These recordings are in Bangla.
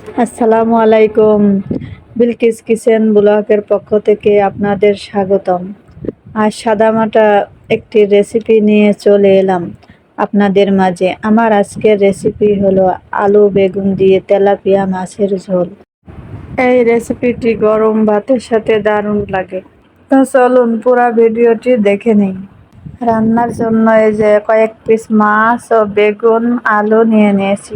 আসসালামু আলাইকুম। বিলকিস কিচেন ব্লকের পক্ষ থেকে আপনাদের স্বাগতম। আজ সাদামাটা একটি রেসিপি নিয়ে চলে এলাম আপনাদের মাঝে। আমার আজকের রেসিপি হলো আলু বেগুন দিয়ে তেলাপিয়া মাছের ঝোল। এই রেসিপিটি গরম ভাতের সাথে দারুণ লাগে। তো চলুন পুরো ভিডিওটি দেখে নিই। রান্নার জন্য এই যে কয়েক পিস মাছ ও বেগুন, আলু নিয়ে নিয়েছি।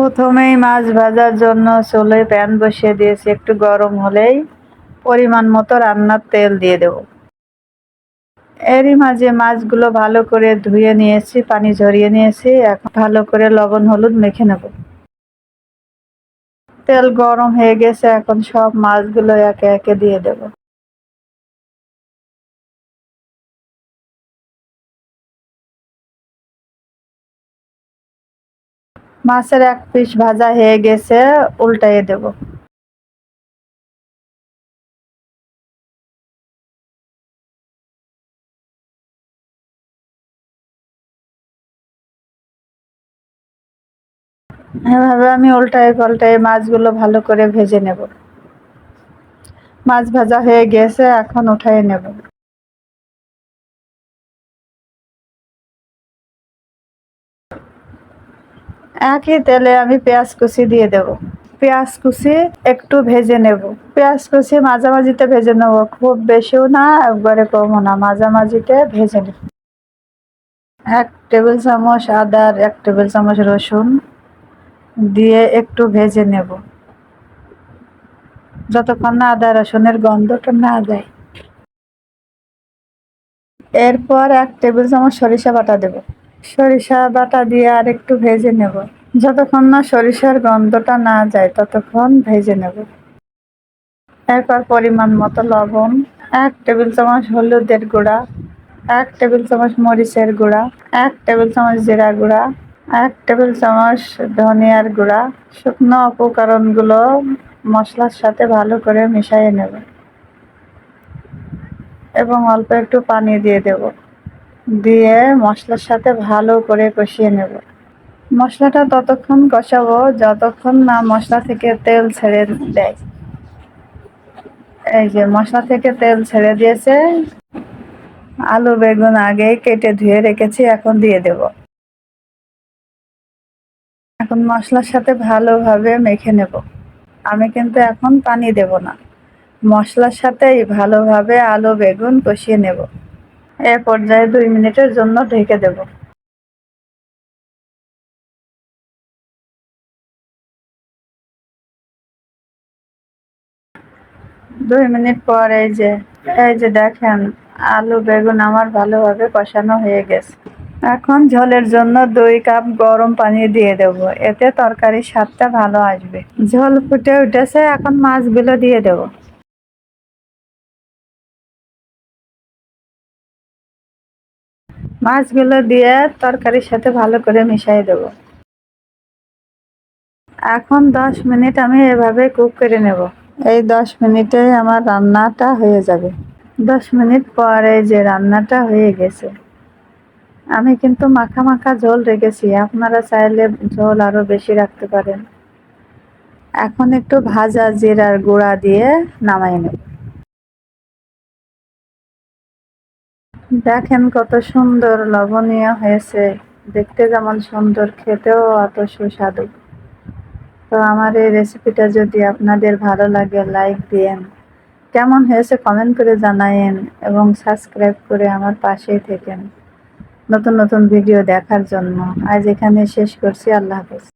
প্রথমেই মাছ ভাজার জন্য চুলে প্যান বসিয়ে দিয়েছি, একটু গরম হলেই পরিমাণ মতো রান্নার তেল দিয়ে দেব। এরই মাঝে মাছগুলো ভালো করে ধুয়ে নিয়েছি, পানি ঝরিয়ে নিয়েছি, এখন ভালো করে লবণ, হলুদ মেখে নেব। তেল গরম হয়ে গেছে, এখন সব মাছগুলো একে একে দিয়ে দেব। মাছের এক পিস ভাজা হয়ে গেছে, উল্টাইয়ে দেব। এভাবে আমি উল্টায় পাল্টায় মাছগুলো ভালো করে ভেজে নেব। মাছ ভাজা হয়ে গেছে, এখন উঠাই নেব। একই তেলে আমি পেঁয়াজ কুচি দিয়ে দেব। পেঁয়াজ কুচি একটু ভেজে নেব। পেঁয়াজ কুচি মাঝামাঝিতে ভেজে নেব। খুব বেশিও না, একবারে কমও না। মাঝামাঝিতে ভেজে নেব। এক টেবিল চামচ আদা আর এক টেবিল চামচ রসুন দিয়ে একটু ভেজে নেব। যতক্ষণ না আদা রসুনের গন্ধটা না যায়। এরপর এক টেবিল চামচ সরিষা বাটা দেব। সরিষা বাটা দিয়ে আর একটু ভেজে নেব। যতক্ষণ না সরিষার গন্ধটা না যায়, ততক্ষণ ভেজে নেব। এরপর পরিমাণ মতো লবণ, এক টেবিল চামচ হলুদের গুঁড়া, এক টেবিল চামচ মরিচের গুঁড়া, এক টেবিল চামচ জিরা গুঁড়া, এক টেবিল চামচ ধনিয়ার গুঁড়া। শুকনো উপকরণগুলো মশলার সাথে ভালো করে মিশিয়ে নেব। এবং অল্প একটু পানি দিয়ে দেব। দিয়ে মশলার সাথে ভালো করে কষিয়ে নেব। মশলাটা ততক্ষণ কষাবো, যতক্ষণ না মশলা থেকে তেল ছেড়ে দেয়। এই যে মশলা থেকে তেল ছেড়ে দিয়েছে, আলু, বেগুন আগে কেটে ধুয়ে রেখেছি, এখন দিয়ে দেব। এখন মশলার সাথে ভালোভাবে মেখে নেব। আমি কিন্তু এখন পানি দেব না। মশলার সাথেই ভালোভাবে আলু, বেগুন কষিয়ে নেব। এ পর্যায়ে দুই মিনিটের জন্য ঢেকে দেব। দুই মিনিট পর এই যে এই যে দেখেন, আলু বেগুন আমার ভালোভাবে কষানো হয়ে গেছে। এখন ঝোলের জন্য দুই কাপ গরম পানি দিয়ে দেব। এতে তরকারির স্বাদটা ভালো আসবে। ঝোল ফুটে উঠেছে, এখন মাছগুলো দিয়ে দেব। মাছগুলো দিয়ে তরকারির সাথে ভালো করে মিশিয়ে দেব। এখন দশ মিনিট আমি এভাবে কুক করে নেব। এই দশ মিনিটে আমার রান্নাটা হয়ে যাবে। দশ মিনিট পরে যে রান্নাটা হয়ে গেছে, আমি কিন্তু মাখা মাখা ঝোল রেখেছি। আপনারা চাইলে ঝোল আরও বেশি রাখতে পারেন। এখন একটু ভাজা জিরার গুঁড়া দিয়ে নামাই নেব। দেখেন কত সুন্দর লবণীয় হয়েছে। দেখতে যেমন সুন্দর, খেতেও অত সুস্বাদু। তো আমার এই রেসিপিটা যদি আপনাদের ভালো লাগে লাইক দিয়েন। কেমন হয়েছে কমেন্ট করে জানায়েন এবং সাবস্ক্রাইব করে আমার পাশেই থেকেন। নতুন নতুন ভিডিও দেখার জন্য। আজ এখানে শেষ করছি। আল্লাহ হাফেজ।